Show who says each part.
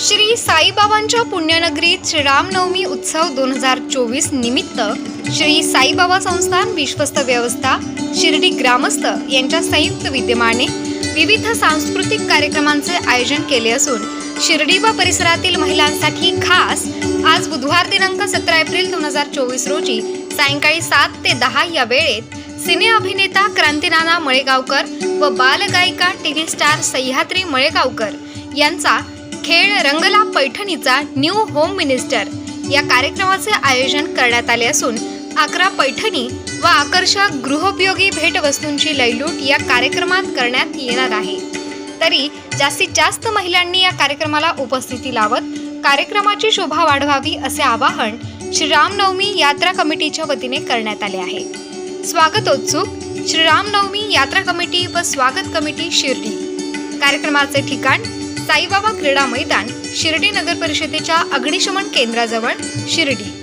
Speaker 1: श्री साईबाबांच्या पुण्यनगरीत श्रीरामनवमी उत्सव दोन हजार चोवीस निमित्त श्री साईबाबा संस्थान विश्वस्त व्यवस्था शिर्डी ग्रामस्थ यांच्या संयुक्त विद्यमाने विविध सांस्कृतिक कार्यक्रमांचे आयोजन केले असून शिर्डी व परिसरातील महिलांसाठी खास आज बुधवार दिनांक सतरा एप्रिल दोन हजार चोवीस रोजी सायंकाळी सात ते दहा या वेळेत सिने अभिनेता क्रांतीनाना मळेगावकर व बालगायिका टीव्ही स्टार सह्याद्री मळेगावकर यांचा खेळ रंगला पैठणीचा न्यू होम मिनिस्टर. या कार्यक्रमाचे आयोजन करण्यात आले असून अकरा पैठणी व आकर्षक गृहोपयोगी भेटवस्तूंची लयलूट या कार्यक्रमात करण्यात येणार आहे. तरी जास्तीत जास्त महिलांनी या कार्यक्रमाला उपस्थिती लावत कार्यक्रमाची शोभा वाढवावी असे आवाहन श्रीरामनवमी यात्रा कमिटीच्या वतीने करण्यात आले आहे. स्वागतोत्सुक श्रीरामनवमी यात्रा कमिटी व स्वागत कमिटी शिर्डी. कार्यक्रमाचे ठिकाण साईबाबा क्रीडा मैदान शिर्डी नगर परिषदेच्या अग्निशमन केंद्राजवळ शिर्डी.